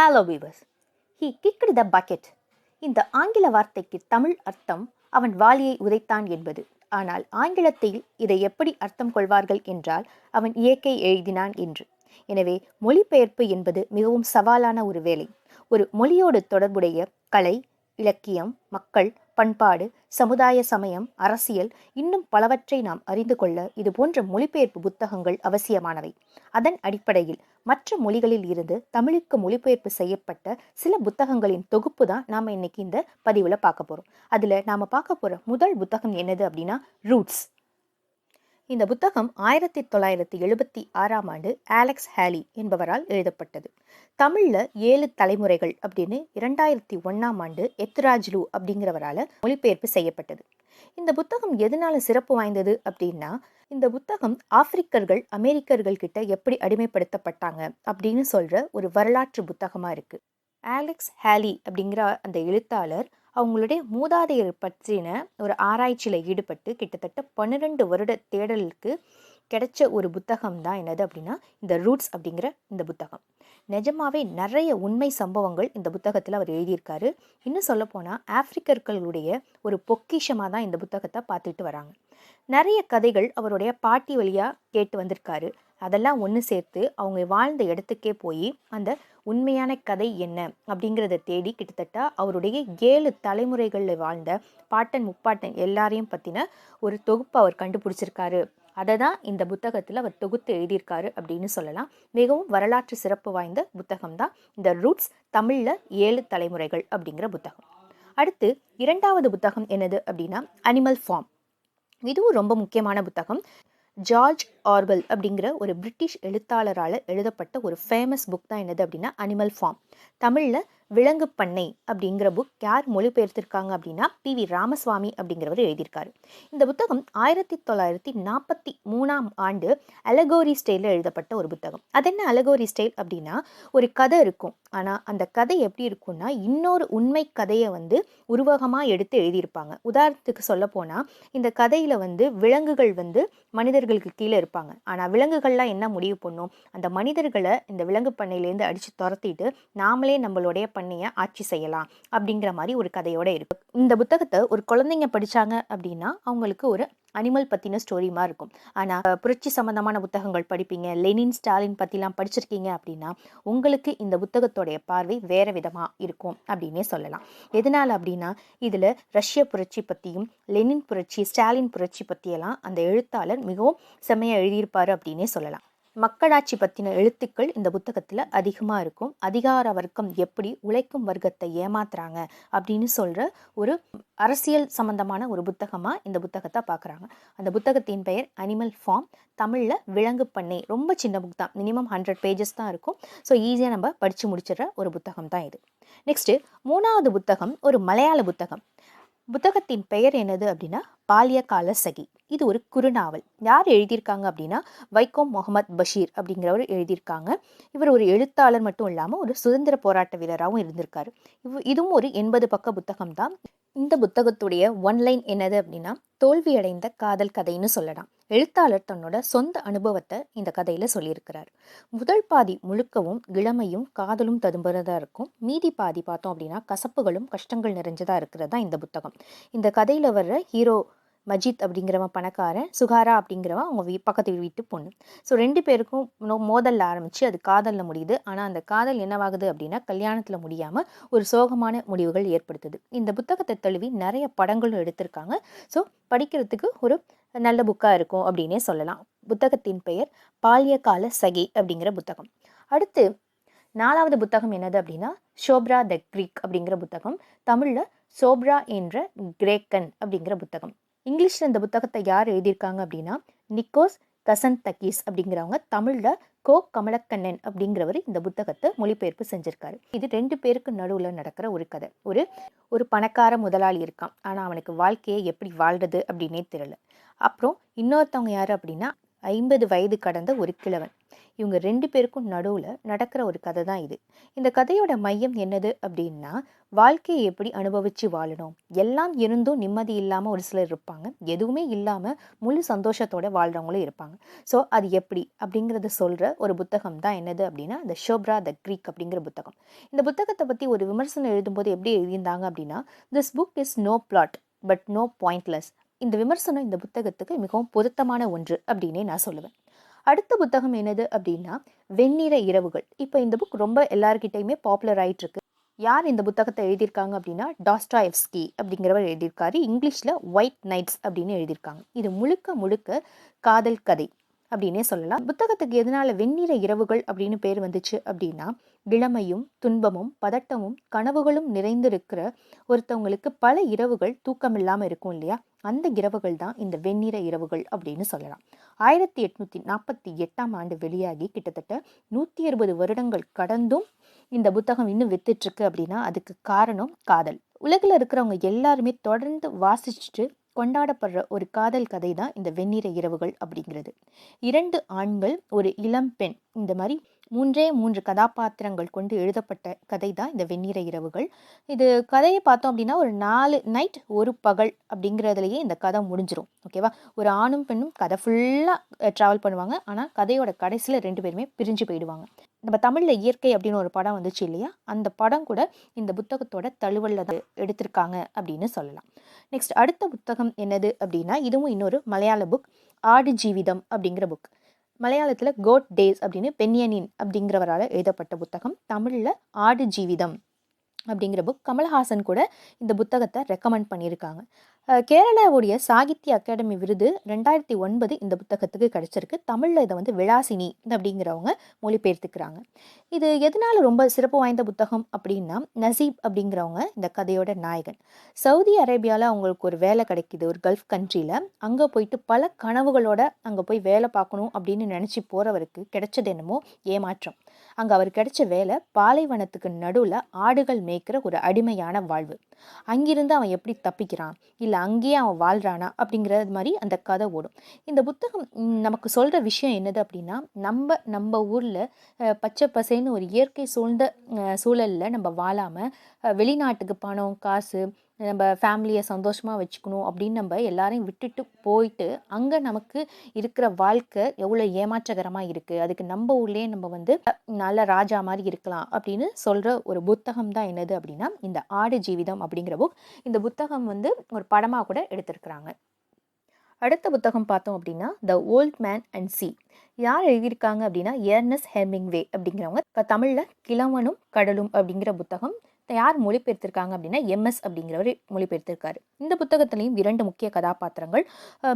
Hello viewers he kicked the bucket இந்த ஆங்கில வார்த்தைக்கு தமிழ் அர்த்தம் அவன் வாளியை உதைத்தான் என்பது. ஆனால் ஆங்கிலத்தில் இதை எப்படி அர்த்தம் கொள்வார்கள் என்றால் அவன் இயற்கை எழுதினான் என்று. எனவே மொழிபெயர்ப்பு என்பது மிகவும் சவாலான ஒரு வேலை. ஒரு மொழியோடு தொடர்புடைய கலை இலக்கியம் மக்கள் பண்பாடு சமுதாய சமயம் அரசியல் இன்னும் பலவற்றை நாம் அறிந்து கொள்ள இது போன்ற மொழிபெயர்ப்பு புத்தகங்கள் அவசியமானவை. அதன் அடிப்படையில் மற்ற மொழிகளில் இருந்து தமிழுக்கு மொழிபெயர்ப்பு செய்யப்பட்ட சில புத்தகங்களின் தொகுப்பு தான் நாம் இன்னைக்கு இந்த பதிவில் பார்க்க போகிறோம் அதில் நாம் பார்க்க போகிற முதல் புத்தகம் என்னது அப்படின்னா ரூட்ஸ் இந்த புத்தகம் ஆயிரத்தி தொள்ளாயிரத்தி எழுபத்தி ஆறாம் ஆண்டு ஆலெக்ஸ் ஹேலி என்பவரால் எழுதப்பட்டது. தமிழில் ஏழு தலைமுறைகள் அப்படின்னு இரண்டாயிரத்தி ஒன்றாம் ஆண்டு எத்ராஜ்லு அப்படிங்கிறவரால் மொழிபெயர்ப்பு செய்யப்பட்டது. இந்த புத்தகம் எதனால சிறப்பு வாய்ந்தது அப்படின்னா இந்த புத்தகம் ஆப்பிரிக்கர்கள் அமெரிக்கர்கள் கிட்ட எப்படி அடிமைப்படுத்தப்பட்டாங்க அப்படின்னு சொல்கிற ஒரு வரலாற்று புத்தகமாக இருக்குது ஆலெக்ஸ் ஹேலி அப்படிங்கிற அந்த எழுத்தாளர் அவங்களுடைய மூதாதையர் பற்றின ஒரு ஆராய்ச்சியில் ஈடுபட்டு கிட்டத்தட்ட பன்னிரெண்டு வருட தேடலுக்கு கிடைச்ச ஒரு புத்தகம் தான் என்னது அப்படின்னா இந்த ரூட்ஸ் அப்படிங்கிற இந்த புத்தகம். நிஜமாவே நிறைய உண்மை சம்பவங்கள் இந்த புத்தகத்தில் அவர் எழுதியிருக்காரு. இன்னும் சொல்லப்போனால் ஆப்பிரிக்கர்களுடைய ஒரு பொக்கிஷமாக தான் இந்த புத்தகத்தை பார்த்துட்டு வராங்க. நிறைய கதைகள் அவருடைய பாட்டி வழியாக கேட்டு வந்திருக்காரு. அதெல்லாம் ஒன்று சேர்த்து அவங்க வாழ்ந்த இடத்துக்கே போய் அந்த உண்மையான கதை என்ன அப்படிங்கிறத தேடி கிட்டத்தட்ட அவருடைய ஏழு தலைமுறைகளில் வாழ்ந்த பாட்டன் முப்பாட்டன் எல்லாரையும் பற்றின ஒரு தொகுப்பு அவர் கண்டுபிடிச்சிருக்காரு. அதை தான் இந்த புத்தகத்தில் அவர் தொகுத்து எழுதியிருக்காரு அப்படின்னு சொல்லலாம். மிகவும் வரலாற்று சிறப்பு வாய்ந்த புத்தகம் தான் இந்த ரூட்ஸ் தமிழில் ஏழு தலைமுறைகள் அப்படிங்கிற புத்தகம். அடுத்து இரண்டாவது புத்தகம் என்னது அப்படின்னா அனிமல் ஃபார்ம் இதுவும் ரொம்ப முக்கியமான புத்தகம். ஜார்ஜ் ஆர்வல் அப்படிங்கிற ஒரு பிரிட்டிஷ் எழுத்தாளரால் எழுதப்பட்ட ஒரு ஃபேமஸ் புக் தான் என்னது அப்படின்னா அனிமல் ஃபார்ம் தமிழில் விலங்கு பண்ணை அப்படிங்கிற புக் யார் மொழிபெயர்த்திருக்காங்க அப்படின்னா பி வி ராமசுவாமி அப்படிங்கிறவர் எழுதியிருக்காரு. இந்த புத்தகம் ஆயிரத்தி தொள்ளாயிரத்தி நாற்பத்தி மூணாம் ஆண்டு அலகோரி ஸ்டைலில் எழுதப்பட்ட ஒரு புத்தகம். அது என்ன அலகோரி ஸ்டைல் அப்படின்னா ஒரு கதை இருக்கும். ஆனால் அந்த கதை எப்படி இருக்கும்னா இன்னொரு உண்மை கதையை வந்து உருவகமாக எடுத்து எழுதியிருப்பாங்க. உதாரணத்துக்கு சொல்ல போனால் இந்த கதையில் வந்து விலங்குகள் வந்து மனிதர்களுக்கு கீழே இருப்பாங்க. ஆனால் விலங்குகள்லாம் என்ன முடிவு பண்ணும்? அந்த மனிதர்களை இந்த விலங்கு பண்ணையிலேருந்து அடித்து துரத்திட்டு நாமளே நம்மளுடைய பண்ணையை ஆட்சி செய்யலாம் அப்படிங்கிற மாதிரி ஒரு கதையோட இருக்கு. இந்த புத்தகத்தை ஒரு குழந்தைங்க படித்தாங்க அப்படின்னா அவங்களுக்கு ஒரு அனிமல் பற்றின ஸ்டோரியுமா இருக்கும் ஆனால் புரட்சி சம்மந்தமான புத்தகங்கள் படிப்பீங்க லெனின் ஸ்டாலின் பற்றிலாம் படிச்சிருக்கீங்க அப்படின்னா உங்களுக்கு இந்த புத்தகத்தோடைய பார்வை வேறு விதமாக இருக்கும் அப்படின்னே சொல்லலாம். எதனால் அப்படின்னா இதில் ரஷ்ய புரட்சி பற்றியும் லெனின் புரட்சி ஸ்டாலின் புரட்சி பற்றியெல்லாம் அந்த எழுத்தாளர் மிகவும் செம்மையாக எழுதியிருப்பார் அப்படின்னே சொல்லலாம். மக்களாட்சி பற்றின எழுத்துக்கள் இந்த புத்தகத்தில் அதிகமாக இருக்கும். அதிகார வர்க்கம் எப்படி உழைக்கும் வர்க்கத்தை ஏமாத்துறாங்க அப்படின்னு சொல்கிற ஒரு அரசியல் சம்பந்தமான ஒரு புத்தகமாக இந்த புத்தகத்தை பார்க்குறாங்க அந்த புத்தகத்தின் பெயர் அனிமல் ஃபார்ம் தமிழில் விலங்கு பண்ணை. ரொம்ப சின்ன புக் தான். மினிமம் ஹண்ட்ரட் பேஜஸ் தான் இருக்கும். ஸோ ஈஸியாக நம்ம படித்து முடிச்சிடுற ஒரு புத்தகம் தான் இது. நெக்ஸ்ட்டு மூணாவது புத்தகம் ஒரு மலையாள புத்தகம். புத்தகத்தின் பெயர் என்னது அப்படின்னா பால்யகால சகி. இது ஒரு குறுநாவல். யார் எழுதியிருக்காங்க அப்படின்னா வைக்கோம் முகமது பஷீர் அப்படிங்கிறவர் எழுதியிருக்காங்க. இவர் ஒரு எழுத்தாளர் மட்டும் இல்லாமல் ஒரு சுதந்திர போராட்ட வீரராகவும் இருந்திருக்காரு. இவ் இதுவும் ஒரு எண்பது பக்க புத்தகம் தான் இந்த புத்தகத்துடைய ஒன்லைன் என்னது அப்படின்னா தோல்வியடைந்த காதல் கதைன்னு சொல்லலாம். எழுத்தாளர் தன்னோட சொந்த அனுபவத்தை இந்த கதையில் சொல்லியிருக்கிறார். முதல் பாதி முழுக்கவும் இளமையும் காதலும் ததும்புறதா இருக்கும். மீதி பாதி பார்த்தோம் அப்படின்னா கசப்புகளும் கஷ்டங்கள் நிறைஞ்சதா இருக்கிறதா இந்த புத்தகம். இந்த கதையில் வர்ற ஹீரோ மஜித் அப்படிங்கிறவன் பணக்காரன் சுகாரா அப்படிங்கிறவன் அவங்க வீ பக்கத்து வீட்டு பொண்ணு. ஸோ ரெண்டு பேருக்கும் நோ மோதலில் ஆரம்பித்து அது காதலில் முடியுது. ஆனால் அந்த காதல் என்னவாகுது அப்படின்னா கல்யாணத்தில் முடியாமல் ஒரு சோகமான முடிவுகள் ஏற்படுத்துது. இந்த புத்தகத்தை தழுவி நிறைய படங்களும் எடுத்திருக்காங்க. ஸோ படிக்கிறதுக்கு ஒரு நல்ல புக்காக இருக்கும் அப்படின்னே சொல்லலாம். புத்தகத்தின் பெயர் பால்யகால சகி அப்படிங்கிற புத்தகம். அடுத்து நாலாவது புத்தகம் என்னது அப்படின்னா ஷோப்ரா த கிரீக் அப்படிங்கிற புத்தகம். தமிழில் சோப்ரா என்ற கிரேக்கன் அப்படிங்கிற புத்தகம். இங்கிலீஷில் இந்த புத்தகத்தை யார் எழுதியிருக்காங்க அப்படின்னா நிக்கோஸ் கசன் தக்கீஸ் அப்படிங்கிறவங்க தமிழில் கோ கமலக்கண்ணன் அப்படிங்கிறவர் இந்த புத்தகத்தை மொழிபெயர்ப்பு செஞ்சிருக்காரு. இது ரெண்டு பேருக்கு நடுவில் நடக்கிற ஒரு கதை. ஒரு ஒரு பணக்கார முதலாளி இருக்கான். ஆனால் அவனுக்கு வாழ்க்கையை எப்படி வாழ்றது அப்படின்னே தெரியல. அப்புறம் இன்னொருத்தவங்க யார் அப்படின்னா ஐம்பது வயது கடந்த ஒரு கிழவன். இவங்க ரெண்டு பேருக்கும் நடுவில் நடக்கிற ஒரு கதை தான் இது. இந்த கதையோட மையம் என்னது அப்படின்னா வாழ்க்கையை எப்படி அனுபவித்து வாழணும்? எல்லாம் இருந்தும் நிம்மதி இல்லாமல் ஒரு சிலர் இருப்பாங்க. எதுவுமே இல்லாமல் முழு சந்தோஷத்தோடு வாழ்கிறவங்களும் இருப்பாங்க. ஸோ அது எப்படி அப்படிங்கிறத சொல்கிற ஒரு புத்தகம் தான் என்னது அப்படின்னா இந்த ஷோப்ரா த க்ரீக் அப்படிங்கிற புத்தகம். இந்த புத்தகத்தை பற்றி ஒரு விமர்சனம் எழுதும்போது எப்படி எழுதியிருந்தாங்க அப்படின்னா this book is no plot but no pointless இந்த விமர்சனம் இந்த புத்தகத்துக்கு மிகவும் பொருத்தமான ஒன்று அப்படின்னே நான் சொல்லுவேன். அடுத்த புத்தகம் என்னது அப்படின்னா வெண்ணிற இரவுகள். இப்போ இந்த புக் ரொம்ப எல்லார்கிட்டையுமே பாப்புலர் ஆயிட்டு இருக்கு யார் இந்த புத்தகத்தை எழுதியிருக்காங்க அப்படின்னா டாஸ்டாயவ்ஸ்கி அப்படிங்கிறவர் எழுதியிருக்காரு. இங்கிலீஷில் ஒயிட் நைட்ஸ் அப்படின்னு எழுதியிருக்காங்க. இது முழுக்க முழுக்க காதல் கதை. அப்படின்னே சொல்லலாம். புத்தகத்துக்கு எதனால வெண்ணிற இரவுகள் அப்படின்னு பேர் வந்துச்சு அப்படின்னா இளமையும் துன்பமும் பதட்டமும் கனவுகளும் நிறைந்திருக்கிற ஒருத்தவங்களுக்கு பல இரவுகள் தூக்கம் இல்லாமல் இருக்கும் இல்லையா? அந்த இரவுகள் தான் இந்த வெண்ணிற இரவுகள் அப்படின்னு சொல்லலாம். ஆயிரத்தி எட்நூத்தி நாற்பத்தி எட்டாம் ஆண்டு வெளியாகி கிட்டத்தட்ட நூற்றி அறுபது வருடங்கள் கடந்தும் இந்த புத்தகம் இன்னும் வித்துட்ருக்கு அப்படின்னா அதுக்கு காரணம் காதல். உலகில் இருக்கிறவங்க எல்லாருமே தொடர்ந்து வாசிச்சுட்டு கொண்டாடப்படுற ஒரு காதல் கதை தான் இந்த வெண்ணிற இரவுகள் அப்படிங்கிறது. இரண்டு ஆண்கள் ஒரு இளம் பெண் இந்த மாதிரி மூன்றே மூன்று கதாபாத்திரங்கள் கொண்டு எழுதப்பட்ட கதை தான் இந்த வெண்ணிற இரவுகள். இது கதையை பார்த்தோம் அப்படின்னா ஒரு நாலு நைட் ஒரு பகல் அப்படிங்கிறதுலையே இந்த கதை முடிஞ்சிடும் ஓகேவா ஒரு ஆணும் பெண்ணும் கதை ஃபுல்லாக ட்ராவல் பண்ணுவாங்க. ஆனால் கதையோட கடைசியில் ரெண்டு பேருமே பிரிஞ்சு போயிடுவாங்க. நம்ம தமிழில் இயற்கை அப்படின்னு ஒரு படம் வந்துச்சு இல்லையா? அந்த படம் கூட இந்த புத்தகத்தோட தழுவலில் தான் எடுத்திருக்காங்க அப்படின்னு சொல்லலாம். நெக்ஸ்ட் அடுத்த புத்தகம் என்னது அப்படின்னா இதுவும் இன்னொரு மலையாள புக் ஆடு ஜீவிதம் அப்படிங்கிற புக் மலையாளத்தில் கோட் டேஸ் அப்படின்னு பென்யனின் அப்படிங்கிறவரால் எழுதப்பட்ட புத்தகம். தமிழில் ஆடு ஜீவிதம் அப்படிங்கிற புக் கமல்ஹாசன் கூட இந்த புத்தகத்தை ரெக்கமெண்ட் பண்ணியிருக்காங்க. கேரளாவுடைய சாகித்ய அகாடமி விருது ரெண்டாயிரத்தி ஒன்பது இந்த புத்தகத்துக்கு கிடச்சிருக்கு. தமிழில் இதை வந்து விளாசினி அப்படிங்கிறவங்க மொழிபெயர்த்துக்கிறாங்க. இது எதனால் ரொம்ப சிறப்பு வாய்ந்த புத்தகம் அப்படின்னா நசீப் அப்படிங்கிறவங்க இந்த கதையோட நாயகன். சவுதி அரேபியாவில் அவங்களுக்கு ஒரு வேலை கிடைக்கிது ஒரு கல்ஃப் கண்ட்ரியில் அங்கே போயிட்டு பல கனவுகளோட அங்கே போய் வேலை பார்க்கணும் அப்படின்னு நினச்சி போகிறவருக்கு கிடைச்சது என்னமோ ஏமாற்றம். அங்கே அவர் கிடைச்ச வேலை பாலைவனத்துக்கு நடுவில் ஆடுகள் மேய்க்கிற ஒரு அடிமையான வாழ்வு. அங்கிருந்து அவன் எப்படி தப்பிக்கிறான்? இல்லை அங்கேயே அவன் வாழ்கிறானா அப்படிங்கிறது மாதிரி அந்த கதை ஓடும். இந்த புத்தகம் நமக்கு சொல்கிற விஷயம் என்னது அப்படின்னா நம்ம நம்ம ஊரில் பச்சை பசைன்னு ஒரு இயற்கை சூழ்ந்த சூழலில் நம்ம வாழாமல் வெளிநாட்டுக்கு பணம் காசு நம்ம ஃபேமிலியை சந்தோஷமாக வச்சுக்கணும் அப்படின்னு நம்ம எல்லாரையும் விட்டுட்டு போயிட்டு அங்கே நமக்கு இருக்கிற வாழ்க்கை எவ்வளோ ஏமாற்றகரமாக இருக்குது அதுக்கு நம்ம ஊர்லேயே நம்ம வந்து நல்ல ராஜா மாதிரி இருக்கலாம் அப்படின்னு சொல்கிற ஒரு புத்தகம் தான் என்னது அப்படின்னா இந்த ஆடு ஜீவிதம் அப்படிங்கிற புக் இந்த புத்தகம் வந்து ஒரு படமாக கூட எடுத்திருக்கிறாங்க. அடுத்த புத்தகம் பார்த்தோம் அப்படின்னா the old man and sea யார் எழுதியிருக்காங்க அப்படின்னா ஏர்னஸ் ஹெர்மிங்வே அப்படிங்கிறவங்க. தமிழில் கிழவனும் கடலும் அப்படிங்கிற புத்தகம். யார் மொழிபெயர்த்திருக்காங்க அப்படின்னா எம்எஸ் அப்படிங்கிறவர் மொழிபெயர்த்திருக்காரு. இந்த புத்தகத்திலையும் இரண்டு முக்கிய கதாபாத்திரங்கள்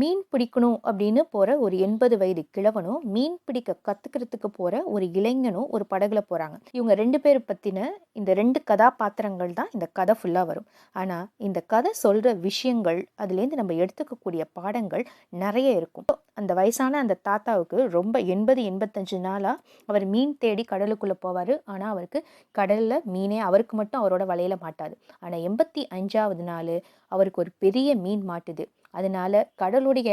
மீன் பிடிக்கணும் அப்படின்னு போகிற ஒரு எண்பது வயது கிழவனும் மீன் பிடிக்க கற்றுக்கிறதுக்கு போகிற ஒரு இளைஞனும் ஒரு படகுல போகிறாங்க இவங்க ரெண்டு பேர் பற்றின இந்த ரெண்டு கதாபாத்திரங்கள் தான் இந்த கதை ஃபுல்லாக வரும். ஆனால் இந்த கதை சொல்கிற விஷயங்கள் அதுலேருந்து நம்ம எடுத்துக்கக்கூடிய பாடங்கள் நிறைய இருக்கும். அந்த வயசான அந்த தாத்தாவுக்கு ரொம்ப எண்பது எண்பத்தஞ்சு நாளாக அவர் மீன் தேடி கடலுக்குள்ளே போவார். ஆனால் அவருக்கு கடலில் மீனே அவருக்கு மட்டும் அவரோட வலையில மாட்டாது. ஆனால் எண்பத்தி அஞ்சாவது நாள் அவருக்கு ஒரு பெரிய மீன் மாட்டுது. அதனால கடலுடைய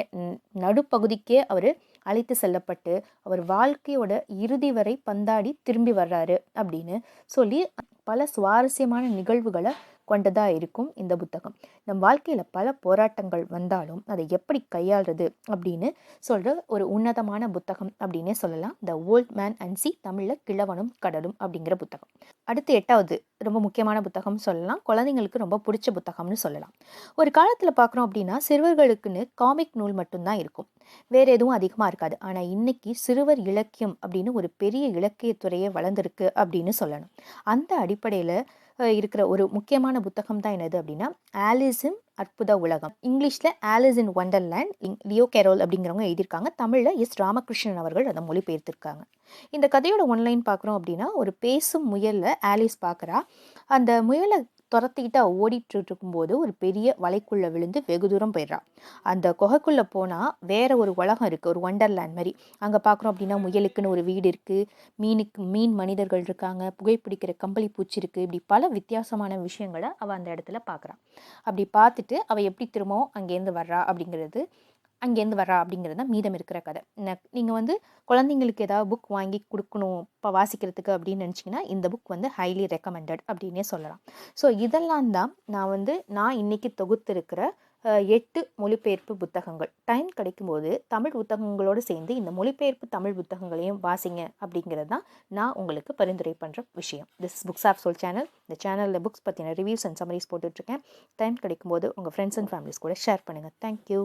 நடுப்பகுதிக்கே அவர் அழைத்து செல்லப்பட்டு அவர் வாழ்க்கையோட இறுதி வரை பந்தாடி திரும்பி வர்றாரு அப்படின்னு சொல்லி பல சுவாரஸ்யமான நிகழ்வுகளை கொண்டதாக இருக்கும் இந்த புத்தகம். நம் வாழ்க்கையில் பல போராட்டங்கள் வந்தாலும் அதை எப்படி கையாளுறது அப்படின்னு சொல்கிற ஒரு உன்னதமான புத்தகம் அப்படின்னே சொல்லலாம். The old man and sea தமிழில் கிழவனும் கடலும் அப்படிங்கிற புத்தகம். அடுத்து எட்டாவது ரொம்ப முக்கியமான புத்தகம் சொல்லலாம். குழந்தைங்களுக்கு ரொம்ப பிடிச்ச புத்தகம்னு சொல்லலாம். ஒரு காலத்தில் பார்க்குறோம் அப்படின்னா சிறுவர்களுக்குன்னு காமிக் நூல் மட்டும்தான் இருக்கும். வேறு எதுவும் அதிகமாக இருக்காது. ஆனால் இன்னைக்கு சிறுவர் இலக்கியம் அப்படின்னு ஒரு பெரிய இலக்கியத்துறையே வளர்ந்துருக்கு அப்படின்னு சொல்லணும். அந்த அடிப்படையில் இருக்கிற ஒரு முக்கியமான புத்தகம் தான் என்னது அப்படின்னா ஆலிசின் அற்புத உலகம். இங்கிலீஷில் Alice in Wonderland Lewis Carroll அப்படிங்கிறவங்க எழுதியிருக்காங்க. தமிழில் எஸ். ராமகிருஷ்ணன் அவர்கள் அதை மொழிபெயர்த்திருக்காங்க. இந்த கதையோட ஒன்லைன் பார்க்குறோம் அப்படின்னா ஒரு பேசும் முயலில் ஆலிஸ் பார்க்குறா. அந்த முயலை துரத்திக்கிட்டு ஓடிட்டு இருக்கும்போது ஒரு பெரிய வலைக்குள்ளே விழுந்து வெகு தூரம் போயிடுறான் அந்த குகைக்குள்ளே போனால் வேற ஒரு உலகம் இருக்குது ஒரு ஒண்டர்லேண்ட் மாதிரி. அங்கே பார்க்குறோம் அப்படின்னா முயலுக்குன்னு ஒரு வீடு இருக்குது மீனுக்கு மீன் மனிதர்கள் இருக்காங்க புகைப்பிடிக்கிற கம்பளி பூச்சி இருக்குது இப்படி பல வித்தியாசமான விஷயங்களை அவள் அந்த இடத்துல பார்க்குறான் அப்படி பார்த்துட்டு அவள் எப்படி திரும்பவும் அங்கேருந்து வர்றா அப்படிங்கிறது அங்கேருந்து வரா அப்படிங்கிறது தான் மீதம் இருக்கிற கதை. நீங்கள் வந்து குழந்தைங்களுக்கு ஏதாவது புக் வாங்கி கொடுக்கணும் இப்போ வாசிக்கிறதுக்கு அப்படின்னு நினச்சிங்கன்னா இந்த புக் வந்து ஹைலி ரெக்கமெண்டட் அப்படின்னே சொல்லலாம். ஸோ இதெல்லாம் தான் நான் வந்து நான் இன்றைக்கி தொகுத்திருக்கிற எட்டு மொழிபெயர்ப்பு புத்தகங்கள். டைம் கிடைக்கும்போது தமிழ் புத்தகங்களோடு சேர்ந்து இந்த மொழிபெயர்ப்பு தமிழ் புத்தகங்களையும் வாசிங்க அப்படிங்கிறது தான் நான் உங்களுக்கு பரிந்துரை பண்ணுற விஷயம். This books of soul channel இந்த சேனலில் புக்ஸ் பற்றின ரிவ்யூஸ் அண்ட் சமரிஸ் போட்டுட்ருக்கேன். டைம் கிடைக்கும்போது உங்கள் ஃப்ரெண்ட்ஸ் அண்ட் ஃபேமிலிஸ் கூட ஷேர் பண்ணுங்கள் தேங்க்யூ